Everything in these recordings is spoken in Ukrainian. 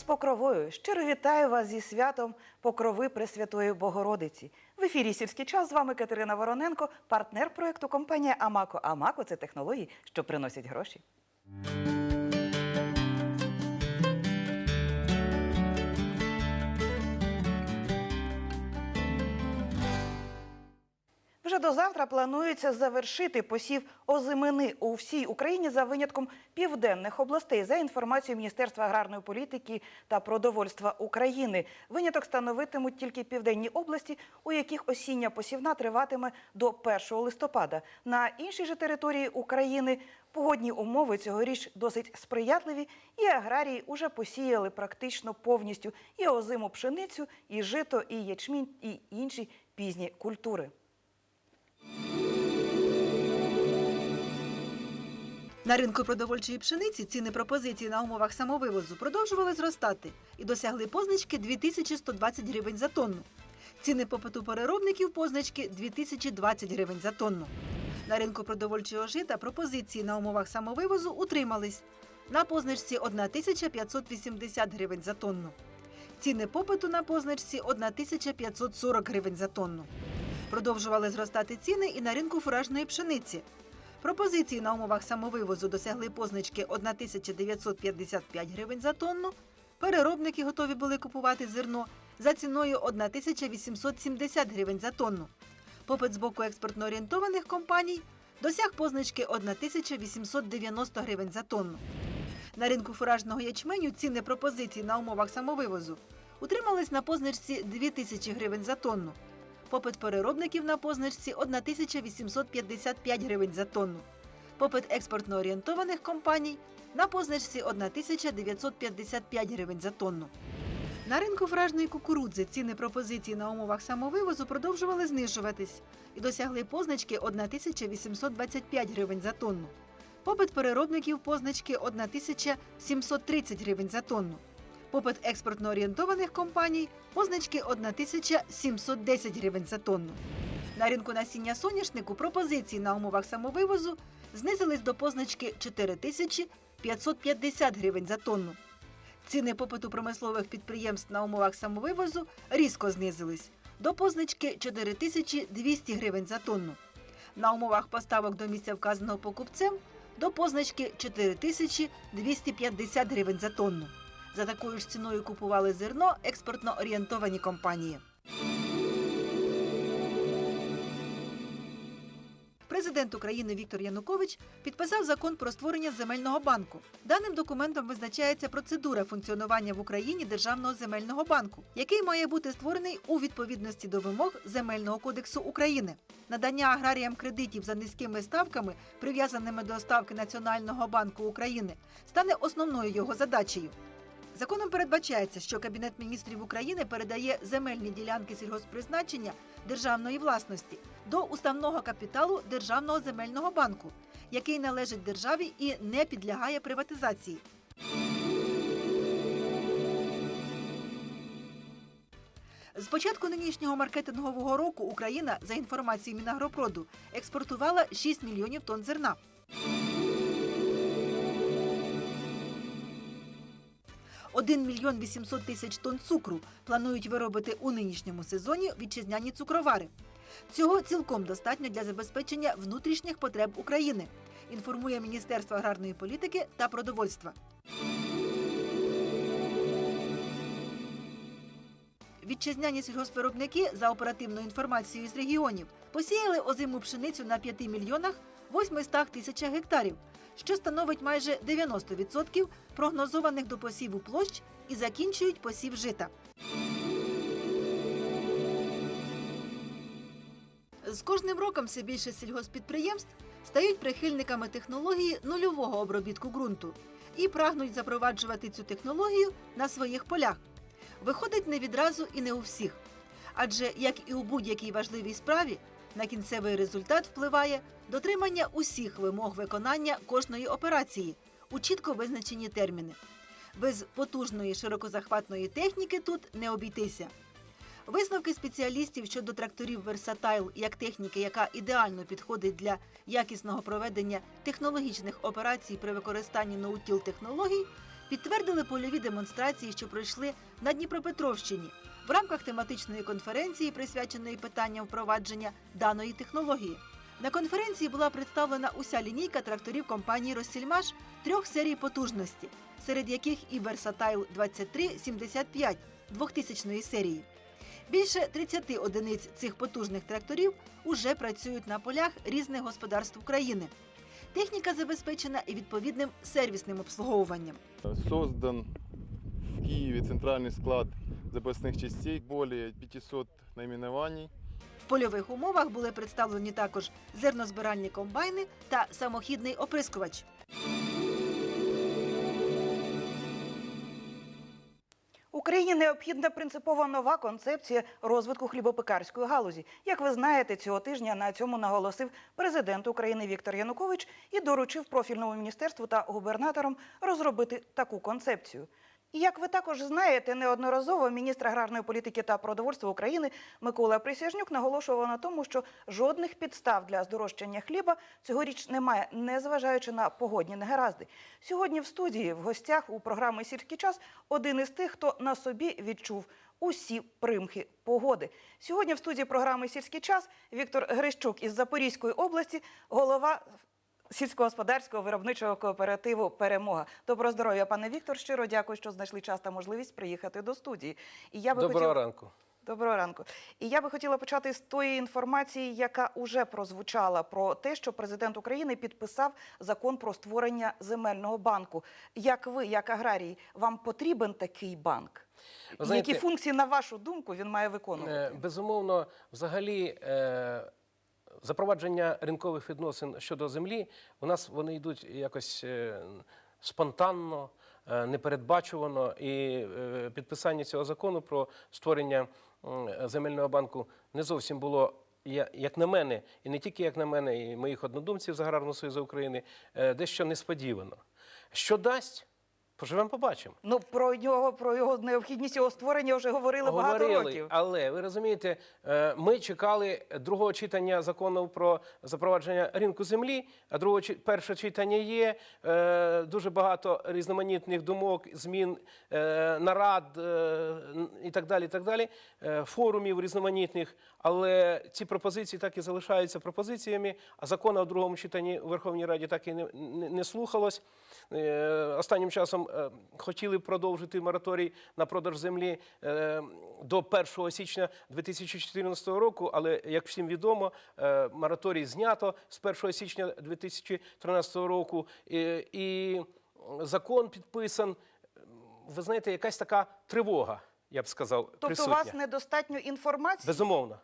з Покровою. Щиро вітаю вас зі святом Покрови Пресвятої Богородиці. В ефірі сільський час з вами Катерина Вороненко, партнер проєкту компанія Амако. Амако це технології, що приносять гроші. Вже до завтра планується завершити посів озимини у всій Україні за винятком південних областей. За інформацією Міністерства аграрної політики та продовольства України, виняток становитимуть тільки південні області, у яких осіння посівна триватиме до 1 листопада. На іншій же території України погодні умови цьогоріч досить сприятливі, і аграрії уже посіяли практично повністю і озиму пшеницю, і жито, і ячмінь, і інші пізні культури. На ринку продовольчої пшениці ціни пропозиції на умовах самовивозу продовжували зростати і досягли позначки 2120 гривень за тонну. Ціни попиту переробників позначки 2020 гривень за тонну. На ринку продовольчого жита пропозиції на умовах самовивозу утримались на позначці 1580 гривень за тонну. Ціни попиту на позначці 1540 гривень за тонну. Продовжували зростати ціни і на ринку фуражної пшениці. Пропозиції на умовах самовивозу досягли позначки 1955 гривень за тонну. Переробники готові були купувати зерно за ціною 1870 гривень за тонну. Попит з боку експортно орієнтованих компаній досяг позначки 1890 гривень за тонну. На ринку фуражного ячменю ціни пропозицій на умовах самовивозу утримались на позначці 2000 гривень за тонну. Попит переробників на позначці 1855 гривень за тонну. Попит експортно орієнтованих компаній на позначці 1955 гривень за тонну. На ринку фражної кукурудзи ціни пропозицій на умовах самовивозу продовжували знижуватись і досягли позначки 1825 гривень за тонну. Попит переробників позначки 1730 гривень за тонну. Попит експортно орієнтованих компаній позначки 1710 гривень за тонну. На ринку насіння соняшнику пропозиції на умовах самовивозу знизились до позначки 4550 гривень за тонну. Ціни попиту промислових підприємств на умовах самовивозу різко знизились до позначки 4200 гривень за тонну. На умовах поставок до місця вказаного покупцем до позначки 4250 гривень за тонну. За такою ж ціною купували зерно експортно орієнтовані компанії. Президент України Віктор Янукович підписав закон про створення земельного банку. Даним документом визначається процедура функціонування в Україні державного земельного банку, який має бути створений у відповідності до вимог Земельного кодексу України. Надання аграріям кредитів за низькими ставками, прив'язаними до ставки Національного банку України, стане основною його задачею. Законом передбачається, що Кабінет міністрів України передає земельні ділянки сільгосппризначення державної власності до уставного капіталу Державного земельного банку, який належить державі і не підлягає приватизації. З початку нинішнього маркетингового року Україна, за інформацією Мінагропроду, експортувала 6 мільйонів тонн зерна. Один мільйон 800 тисяч тонн цукру планують виробити у нинішньому сезоні вітчизняні цукровари. Цього цілком достатньо для забезпечення внутрішніх потреб України, інформує Міністерство аграрної політики та продовольства. Вітчизняні сільгоспвиробники, за оперативною інформацією з регіонів, посіяли озиму пшеницю на 5 мільйонах 800 тисячах гектарів, що становить майже 90% прогнозованих до посіву площ і закінчують посів жита. З кожним роком все більше сільгоспідприємств стають прихильниками технології нульового обробітку ґрунту і прагнуть запроваджувати цю технологію на своїх полях. Виходить не відразу і не у всіх. Адже, як і у будь-якій важливій справі, на кінцевий результат впливає дотримання усіх вимог виконання кожної операції у чітко визначені терміни. Без потужної широкозахватної техніки тут не обійтися. Висновки спеціалістів щодо тракторів Versatile як техніки, яка ідеально підходить для якісного проведення технологічних операцій при використанні ноутіл технологій, підтвердили польові демонстрації, що пройшли на Дніпропетровщині в рамках тематичної конференції, присвяченої питанням впровадження даної технології. На конференції була представлена уся лінійка тракторів компанії Россільмаш трьох серій потужності, серед яких і Versatile 2375 2000 серії. Більше 30 одиниць цих потужних тракторів уже працюють на полях різних господарств України. Техніка забезпечена і відповідним сервісним обслуговуванням. Создан в Киеве центральный склад запасных частей, более 500 наименований. В польових умовах були представлені також зернозбиральні комбайни та самохідний оприскувач. Україні необхідна принципова нова концепція розвитку хлібопекарської галузі. Як ви знаєте, цього тижня на цьому наголосив президент України Віктор Янукович і доручив профільному міністерству та губернаторам розробити таку концепцію. І як ви також знаєте, неодноразово міністр аграрної політики та продовольства України Микола Присяжнюк наголошував на тому, що жодних підстав для здорожчання хліба цьогоріч немає, незважаючи на погодні негаразди. Сьогодні в студії в гостях у програми Сільський час один із тих, хто на собі відчув усі примхи погоди. Сьогодні в студії програми Сільський час Віктор Грищук із Запорізької області, голова сільськогосподарського виробничого кооперативу Перемога. Доброго здоров'я, пане Віктор. Щиро дякую, що знайшли час та можливість приїхати до студії. І я би Доброго хотіла... ранку. Доброго ранку. І я би хотіла почати з тої інформації, яка уже прозвучала про те, що президент України підписав закон про створення земельного банку. Як ви, як аграрій, вам потрібен такий банк? Знаєте, Які функції, на вашу думку, він має Е, виконувати? Безумовно, взагалі, е, запровадження ринкових відносин щодо землі у нас вони йдуть якось е, спонтанно, е, непередбачувано. І е, підписання цього закону про створення земельного банку не зовсім було. Як на мене, і не тільки як на мене, і моїх однодумців з Аграрного Союзу України, дещо несподівано. Що дасть, поживемо побачимо. Ну про нього, про його необхідність його створення вже говорили, багато років. але ви розумієте, е, ми чекали другого читання закону про запровадження ринку землі. А другого перше читання є е, дуже багато різноманітних думок, змін е, нарад і так далі. І так далі, форумів різноманітних. Але ці пропозиції так і залишаються пропозиціями. А закона у другому читанні у Верховній Раді так і не, не, не слухалось. Е, Останнім часом е, хотіли продовжити мораторій на продаж землі е, до 1 січня 2014 року, але як всім відомо, мораторій знято з 1 січня 2013 року, і, і закон підписан. Ви знаєте, якась така тривога, я б сказав, Тобто, у вас недостатньо інформації? Безумовно.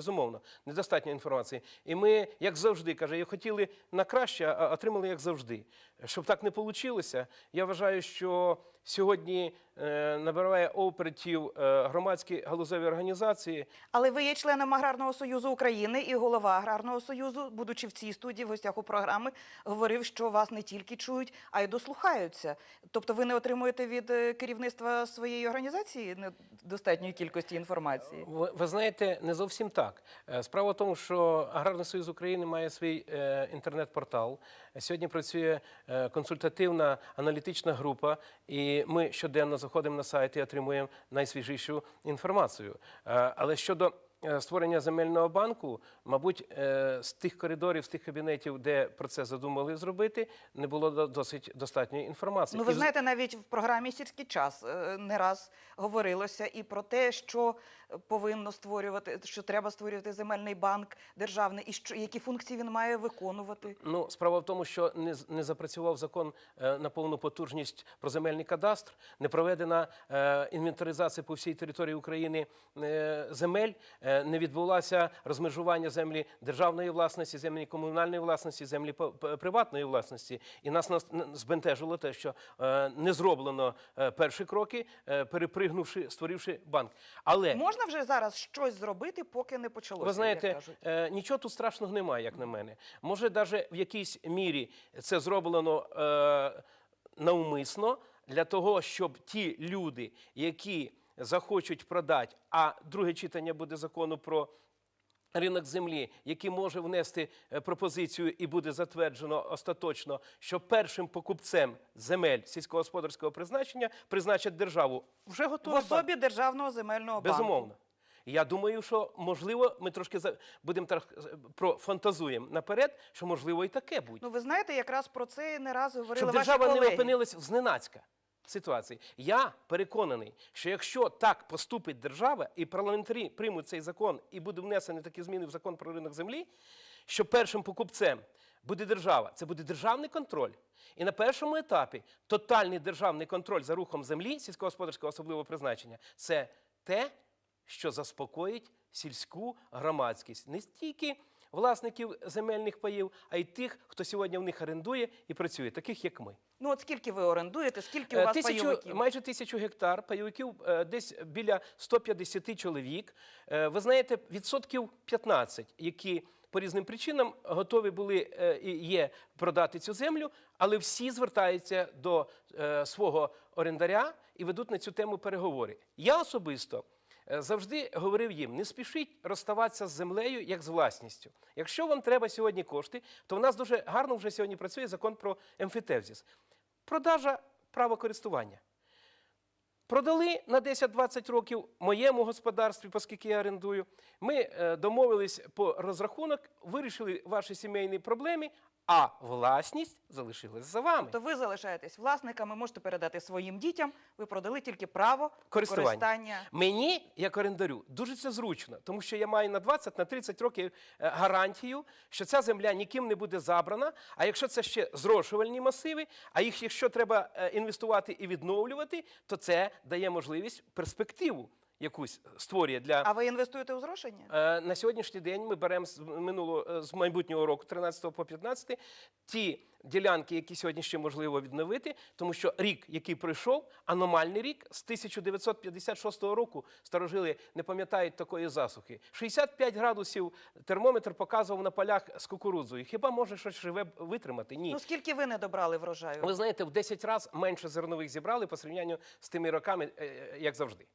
Безумовно, недостатньо інформації. І ми, як завжди, каже, хотіли на краще, а отримали як завжди. Щоб так не вийшло, я вважаю, що сьогодні е, набирає оператив е, громадські галузеві організації. Але ви є членом Аграрного союзу України і голова Аграрного союзу, будучи в цій студії в гостях у програми, говорив, що вас не тільки чують, а й дослухаються. Тобто, ви не отримуєте від е, керівництва своєї організації недостатньої кількості інформації. Ви, ви знаєте, не зовсім так. Справа в тому, що Аграрний союз України має свій інтернет-портал. Сьогодні працює е, консультативна аналітична група, і ми щоденно заходимо на сайт і отримуємо найсвіжішу інформацію. Е, але щодо створення земельного банку, мабуть, е, з тих коридорів, з тих кабінетів, де про це задумали зробити, не було до- досить достатньої інформації. Ну, ви знаєте, навіть в програмі Сільський час е, не раз говорилося і про те, що повинно створювати, що треба створювати земельний банк державний, і що які функції він має виконувати. Ну, справа в тому, що не, не запрацював закон е, на повну потужність про земельний кадастр, не проведена е, інвентаризація по всій території України е, земель, е, не відбулося розмежування землі державної власності, землі комунальної власності, землі приватної власності. І нас, збентежило те, що е, не зроблено е, перші кроки, е, перепригнувши, створивши банк. Але Можна вже зараз щось зробити, поки не почалося. ви знаєте, е, нічого тут страшного немає, як на мене. Може, навіть в якійсь мірі це зроблено е, навмисно для того, щоб ті люди, які захочуть продати, а друге читання буде закону про Ринок землі, який може внести е, пропозицію і буде затверджено остаточно, що першим покупцем земель сільськогосподарського призначення призначать державу, вже В готовий банк. особі Державного земельного банку. Безумовно. Я думаю, що можливо, ми трошки будемо трохи профантазуємо наперед, що можливо і таке буде. Ну ви знаєте, якраз про це не раз говорили Щоб ваші держава колеги. не опинилась в зненацька ситуації. Я переконаний, що якщо так поступить держава, і парламентарі приймуть цей закон, і буде внесені такі зміни в закон про ринок землі, що першим покупцем буде держава, це буде державний контроль. І на першому етапі тотальний державний контроль за рухом землі сільськогосподарського особливого призначення це те, що заспокоїть сільську громадськість. Не стільки власників земельних паїв, а й тих, хто сьогодні в них орендує і працює, таких як ми. Ну от скільки ви орендуєте, скільки у Е, вас Тисячу, пайовиків? майже тисячу гектар, пайовиків е, десь біля 150 чоловік. Е, Ви знаєте, відсотків 15, які по різним причинам готові були і є продати цю землю, але всі звертаються до свого орендаря і ведуть на цю тему переговори. Я особисто завжди говорив їм: не спішіть розставатися з землею як з власністю. Якщо вам треба сьогодні кошти, то в нас дуже гарно вже сьогодні працює закон про емфітевзіс. Продажа права користування. Продали на 10-20 років моєму господарстві, оскільки я орендую. Ми е, домовились по розрахунок, вирішили ваші сімейні проблеми, а власність залишилась за вами. То ви залишаєтесь власниками, можете передати своїм дітям. Ви продали тільки право Користування. користання. Мені, як орендарю, дуже це зручно, тому що я маю на 20 на 30 років е, гарантію, що ця земля ніким не буде забрана. А якщо це ще зрошувальні масиви, а їх, якщо треба е, інвестувати і відновлювати, то це дає можливість перспективу якусь створює для А ви інвестуєте у зрошення? Е, На сьогоднішній день ми беремо з минулого е, з майбутнього року, 13 по 15, ті ділянки, які сьогодні ще можливо відновити, тому що рік, який пройшов, аномальний рік з 1956 року, старожили не пам'ятають такої засухи. 65 градусів термометр показував на полях з кукурудзою. Хіба може щось живе витримати? Ні. Ну скільки ви не добрали врожаю? Ви знаєте, в 10 разів менше зернових зібрали по сравнянню з тими роками, е, е, як завжди.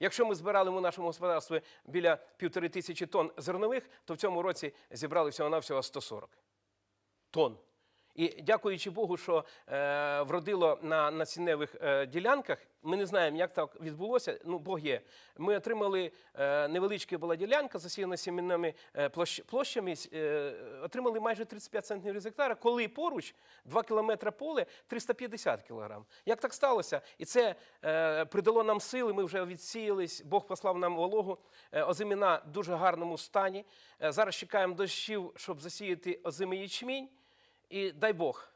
Якщо ми збирали у нашому господарстві біля півтори тисячі тонн зернових, то в цьому році зібрали всього-навсього 140 тонн. І дякуючи Богу, що е, вродило на насінневих е, ділянках. Ми не знаємо, як так відбулося. Ну, Бог є. Ми отримали е, невеличка була ділянка, засіяна сімейними е, площ, площами, е, отримали майже 35 центнерів з гектара, коли поруч 2 кілометри поле 350 кілограм. Як так сталося? І це е, придало нам сили, ми вже відсіялись, Бог послав нам вологу. Е, озиміна в дуже гарному стані. Е, зараз чекаємо дощів, щоб засіяти озимий ячмінь. І дай Бог.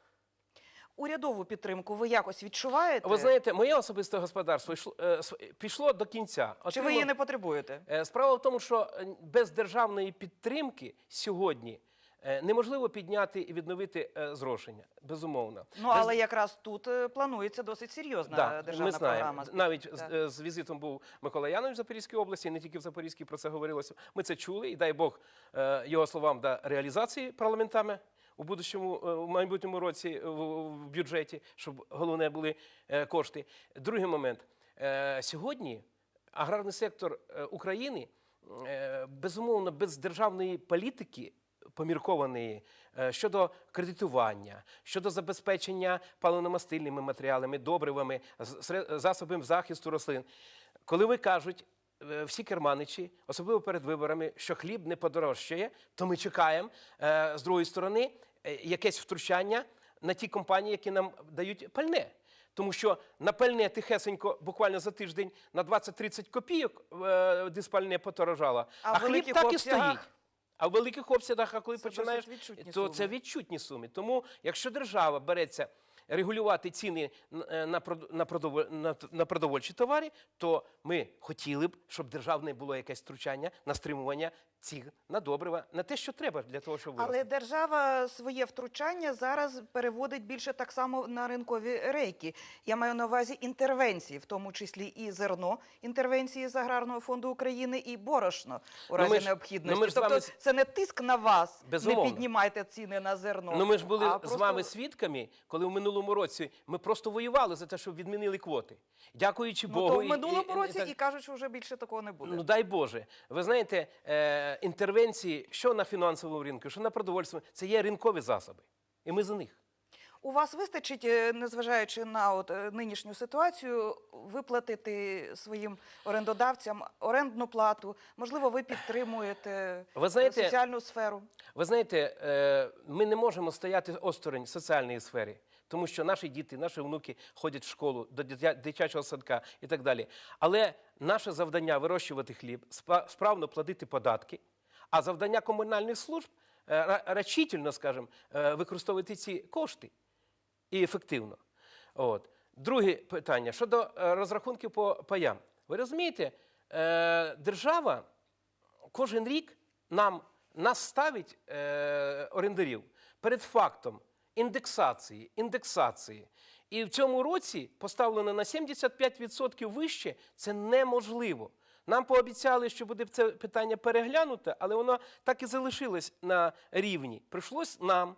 Урядову підтримку ви якось відчуваєте? Ви знаєте, моє особисте господарство йшло, е, пішло до кінця. Чи ви її не потребуєте? Е, Справа в тому, що е, без державної підтримки сьогодні е, неможливо підняти і відновити е, зрошення. Безумовно. Ну Без- але якраз тут планується досить серйозна Да, державна ми знаємо. програма. Навіть з, е, з візитом був Микола Янович в Запорізькій області, не тільки в Запорізькій про це говорилося. Ми це чули, і дай Бог е, його словам до реалізації парламентами у будущому, е, в майбутньому році е, в, бюджеті, щоб головне були е, кошти. Другий момент. Е, Сьогодні аграрний сектор е, України е, безумовно без державної політики поміркованої е, щодо кредитування, щодо забезпечення паливно-мастильними матеріалами, добривами, засобами захисту рослин. Коли ви кажуть, е, всі керманичі, особливо перед виборами, що хліб не подорожчає, то ми чекаємо е, з другої сторони е, якесь втручання на ті компанії, які нам дають пальне. Тому що на пальне тихесенько, буквально за тиждень на 20-30 копійок е, диспальне подорожало, А а, хліб так і стоїть. А в великих обсягах, а коли Це починаєш, то суми. це відчутні суми. Тому, якщо держава береться регулювати ціни е, на, на продовольчі товари, то ми хотіли б, щоб державне було якесь втручання на стримування цін на добрива, на те, що треба для того, щоб вирости. Але держава своє втручання зараз переводить більше так само на ринкові рейки. Я маю на увазі інтервенції, в тому числі і зерно інтервенції з аграрного фонду України, і борошно у Ну, разі ж- необхідності. ну, ми ж тобто вами це не тиск на вас, Безумовно. не піднімайте ціни на зерно. Ну, ми ж були а з просто- вами свідками, коли в минулому році ми просто воювали за те, щоб відмінили квоти. Дякуючи Ну, Богу. то в і- минулому і- і році так- і кажуть, що вже більше такого не буде. Ну дай Боже. Ви знаєте, е, інтервенції, що на фінансовому ринку, що на продовольстві, це є ринкові засоби. І ми за них. У вас вистачить, е, незважаючи на от е, нинішню ситуацію, виплатити своїм орендодавцям орендну плату? Можливо, ви підтримуєте Ви знаєте, соціальну сферу? Ви знаєте, е, ми не можемо стояти осторонь в соціальній сфері, тому що наші діти, наші внуки ходять в школу, до дитячого садка і так далі. Але наше завдання вирощувати хліб, справно платити податки, а завдання комунальних служб е, рачительно, скажімо, е, використовувати ці кошти і ефективно. От. Друге питання щодо е, розрахунків по паям. Ви розумієте, держава кожен рік нам нас ставить орендарів перед фактом індексації, індексації. І в цьому році поставлено на 75% вище це неможливо. Нам пообіцяли, що буде це питання переглянуте, але воно так і залишилось на рівні. Прийшлось нам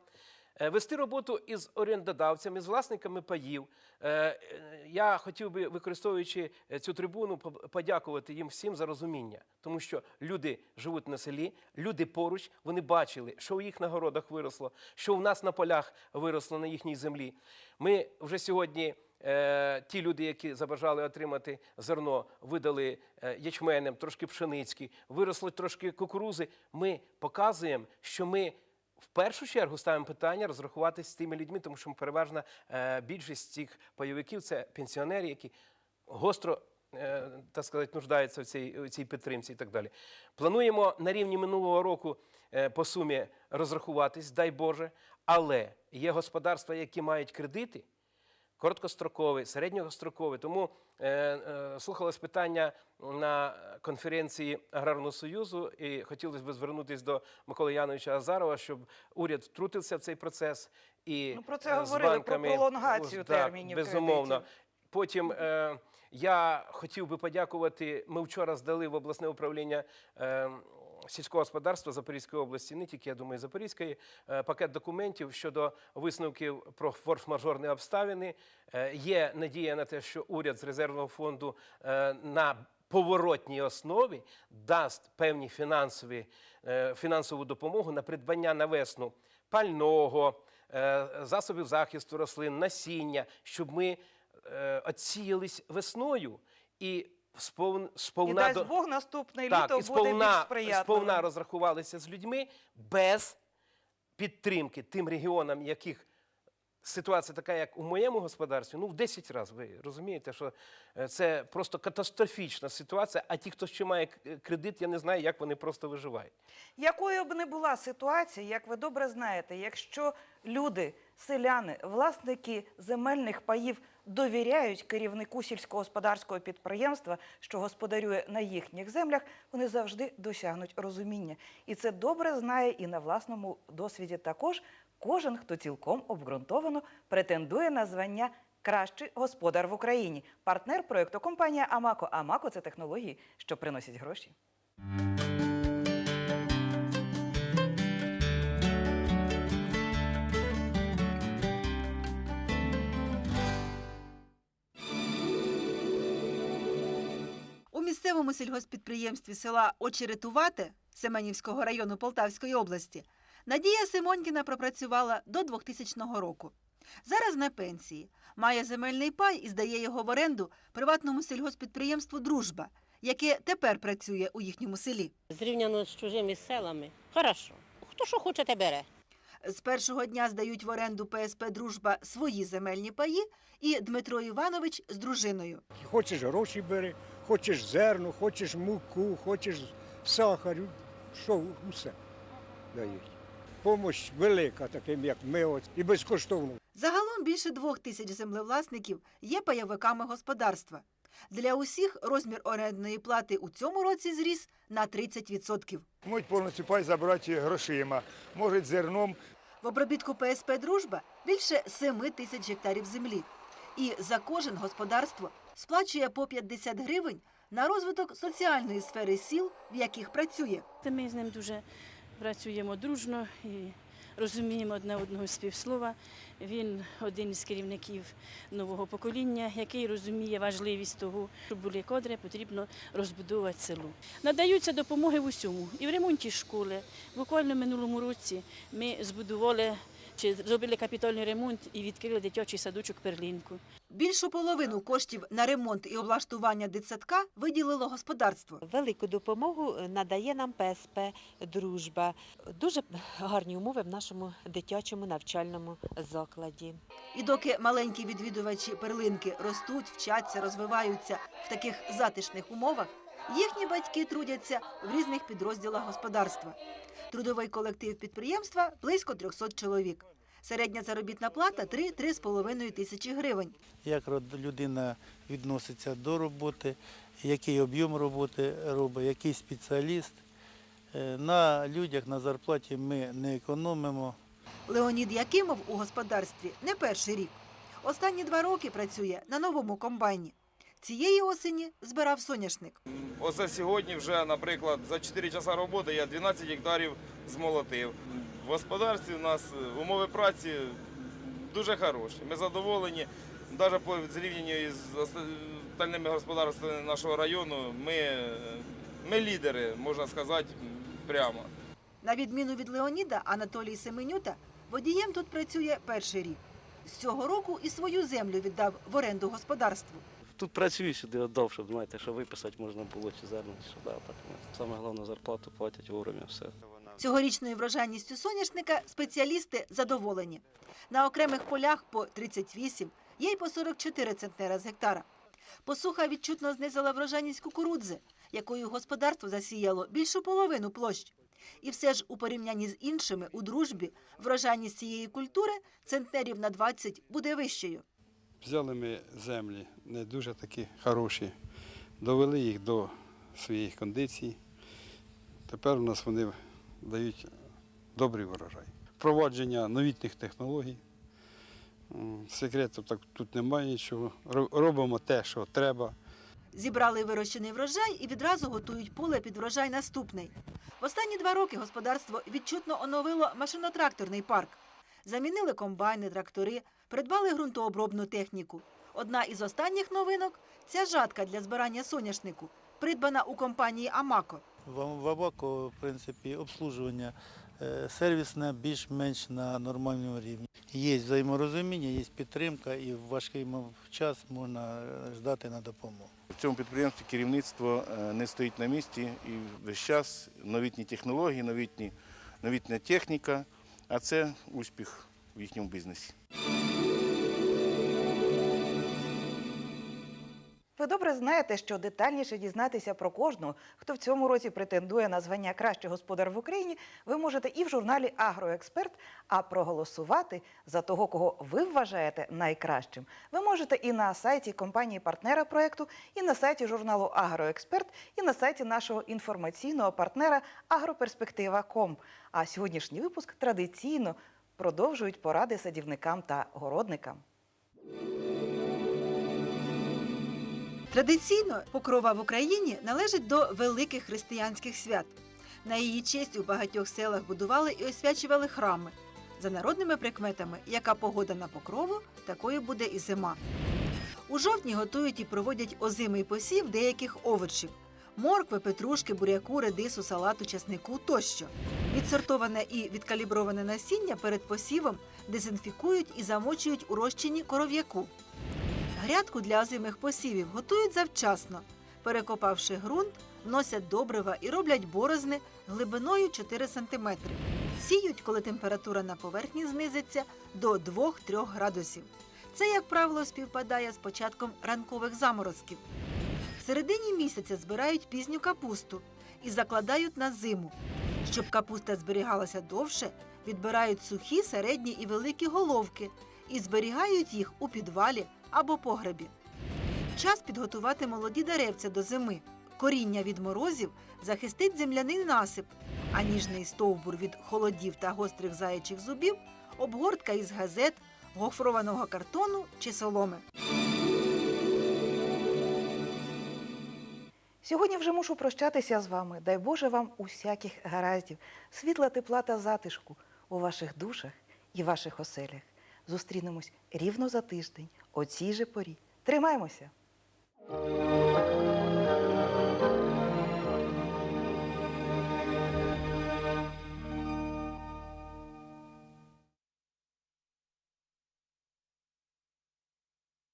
вести роботу із орендодавцями, з власниками паїв. Е, е, Я хотів би, використовуючи е, цю трибуну, подякувати їм всім за розуміння, тому що люди живуть на селі, люди поруч, вони бачили, що у їх на городах виросло, що у нас на полях виросло на їхній землі. Ми вже сьогодні. Е, ті люди, які забажали отримати зерно, видали е, ячменем, трошки пшеницьки, виросло трошки кукурузи. Ми показуємо, що ми в першу чергу ставимо питання розрахуватися з тими людьми, тому що переважна е, більшість цих пайовиків це пенсіонери, які гостро. е, Так сказати, нуждаються в цій, в цій підтримці і так далі. Плануємо на рівні минулого року е, по сумі розрахуватись, дай Боже, але є господарства, які мають кредити, короткостроковий, середньостроковий. Тому е, е, слухалось питання на конференції Аграрного Союзу, і хотілося б звернутися до Миколи Яновича Азарова, щоб уряд втрутився в цей процес. І Ну, про це е, говорили, про банками, пролонгацію ось, так, термінів Безумовно. кредитів. Потім е, я хотів би подякувати. Ми вчора здали в обласне управління. Е, Сільського господарства Запорізької області, не тільки я думаю, Запорізької, е, пакет документів щодо висновків про форс-мажорні обставини. Е, Є надія на те, що уряд з резервного фонду е, на поворотній основі дасть певні фінансові, фінансову допомогу на придбання на весну пального, засобів захисту рослин, насіння, щоб ми е, весною і сповн, І сповна дасть до- Бог наступне так, літо і буде сповна, більш сприятливим. сповна розрахувалися з людьми без підтримки тим регіонам, яких ситуація така, як у моєму господарстві, ну в 10 разів. Ви розумієте, що е, це просто катастрофічна ситуація. А ті, хто ще має кредит, я не знаю, як вони просто виживають. Якою б не була ситуація, як ви добре знаєте, якщо люди, селяни, власники земельних паїв довіряють керівнику сільськогосподарського підприємства, що господарює на їхніх землях, вони завжди досягнуть розуміння. І це добре знає і на власному досвіді також кожен, хто цілком обґрунтовано претендує на звання Кращий господар в Україні. Партнер проєкту компанія Амако. Амако це технології, що приносять гроші. У місцевому сільгоспідприємстві села Очеретувате Семенівського району Полтавської області Надія Симонькіна пропрацювала до 2000 року. Зараз на пенсії. Має земельний пай і здає його в оренду приватному сільгоспідприємству Дружба, яке тепер працює у їхньому селі. Зрівняно з чужими селами. Хорошо. Хто що хоче, те бере. З першого дня здають в оренду ПСП Дружба свої земельні паї і Дмитро Іванович з дружиною. Хочеш гроші бери, хочеш зерно, хочеш муку, хочеш сахар, що усе дають. Помощь велика, таким як ми, от, і безкоштовно. Загалом більше двох тисяч землевласників є пайовиками господарства. Для усіх розмір орендної плати у цьому році зріс на 30%. Можуть повністю пай забрати грошима, можуть зерном. В обробітку ПСП Дружба більше 7 тисяч гектарів землі. І за кожен господарство сплачує по 50 гривень на розвиток соціальної сфери сіл, в яких працює. Ми з ним дуже працюємо дружно і розуміємо одне одного з півслова. Він один із керівників нового покоління, який розуміє важливість того, що були кадри, потрібно розбудовувати село. Надаються допомоги в усьому, і в ремонті школи. Буквально минулому році ми збудували чи зробили капітальний ремонт і відкрили дитячий садочок Перлінку. Більшу половину коштів на ремонт і облаштування дитсадка виділило господарство. Велику допомогу е, надає нам ПСП Дружба. Дуже гарні умови в нашому дитячому навчальному закладі. І доки маленькі відвідувачі перлинки ростуть, вчаться, розвиваються в таких затишних умовах, їхні батьки трудяться в різних підрозділах господарства. Трудовий колектив підприємства близько 300 чоловік. Середня заробітна плата 3-3,5 тисячі гривень. як людина відноситься до роботи, який об'єм роботи робить, який спеціаліст. Е, На людях, на зарплаті ми не економимо. Леонід Якимов у господарстві не перший рік. Останні два роки працює на новому комбайні. Цієї осені збирав соняшник. Оце сьогодні вже, наприклад, за 4 часа роботи я 12 гектарів змолотив. В господарстві у нас е, умови праці дуже хороші. Ми задоволені. Навіть по зрівнянню із остальними господарствами нашого району ми, е, ми лідери, можна сказати, прямо. На відміну від Леоніда, Анатолій Семенюта водієм тут працює перший рік. З цього року і свою землю віддав в оренду господарству. Тут працюю сюди віддав, щоб знаєте, що виписати можна було чи зерно, чи так. ну, Саме головне зарплату платять вовремя все. Цьогорічною врожайністю соняшника спеціалісти задоволені. На окремих полях по 38, є й по 44 центнера з гектара. Посуха відчутно знизила врожайність кукурудзи, якою господарство засіяло більшу половину площ. І все ж у порівнянні з іншими у дружбі врожайність цієї культури центнерів на 20 буде вищою. Взяли ми землі не дуже такі хороші, довели їх до своїх кондицій. Тепер у нас вони дають добрий врожай. Впровадження новітніх технологій. Секрету так тут немає нічого. Ро- Робимо те, що треба. Зібрали вирощений врожай і відразу готують поле під врожай наступний. В останні два роки господарство відчутно оновило машинотракторний парк. Замінили комбайни, трактори, придбали ґрунтообробну техніку. Одна із останніх новинок ця жатка для збирання соняшнику, придбана у компанії Амако. В в в принципі, обслужування е, сервісне більш-менш на нормальному рівні. Є взаєморозуміння, є підтримка, і в важкий час можна е, ждати на допомогу. В цьому підприємстві керівництво е, не стоїть на місці і весь час новітні технології, новітні, новітня техніка, а це успіх в їхньому бізнесі. Ви добре знаєте, що детальніше дізнатися про кожного, хто в цьому році претендує на звання Кращий господар в Україні, ви можете і в журналі Агроексперт. А проголосувати за того, кого ви вважаєте найкращим, ви можете і на сайті компанії партнера проекту, і на сайті журналу Агроексперт, і на сайті нашого інформаційного партнера Агроперспектива.ком. А сьогоднішній випуск традиційно продовжують поради садівникам та городникам. Традиційно покрова в Україні належить до великих християнських свят. На її честь у багатьох селах будували і освячували храми. За народними прикметами, яка погода на покрову, такою буде і зима. У жовтні готують і проводять озимий посів деяких овочів: моркви, петрушки, буряку, редису, салату, часнику тощо. Відсортоване і відкаліброване насіння перед посівом дезінфікують і замочують у розчині коров'яку. Грядку для озимих посівів готують завчасно. Перекопавши ґрунт, вносять добрива і роблять борозни глибиною 4 см. Сіють, коли температура на поверхні знизиться до 2-3 градусів. Це, як правило, співпадає з початком ранкових заморозків. В середині місяця збирають пізню капусту і закладають на зиму. Щоб капуста зберігалася довше, відбирають сухі, середні і великі головки і зберігають їх у підвалі або погребі. Час підготувати молоді деревця до зими. Коріння від морозів захистить земляний насип, а ніжний стовбур від холодів та гострих заячих зубів обгортка із газет, гофрованого картону чи соломи. Сьогодні вже мушу прощатися з вами. Дай Боже вам усяких гараздів, світла, тепла та затишку. у ваших душах і ваших оселях зустрінемось рівно за тиждень, о цій же порі. Тримаємося!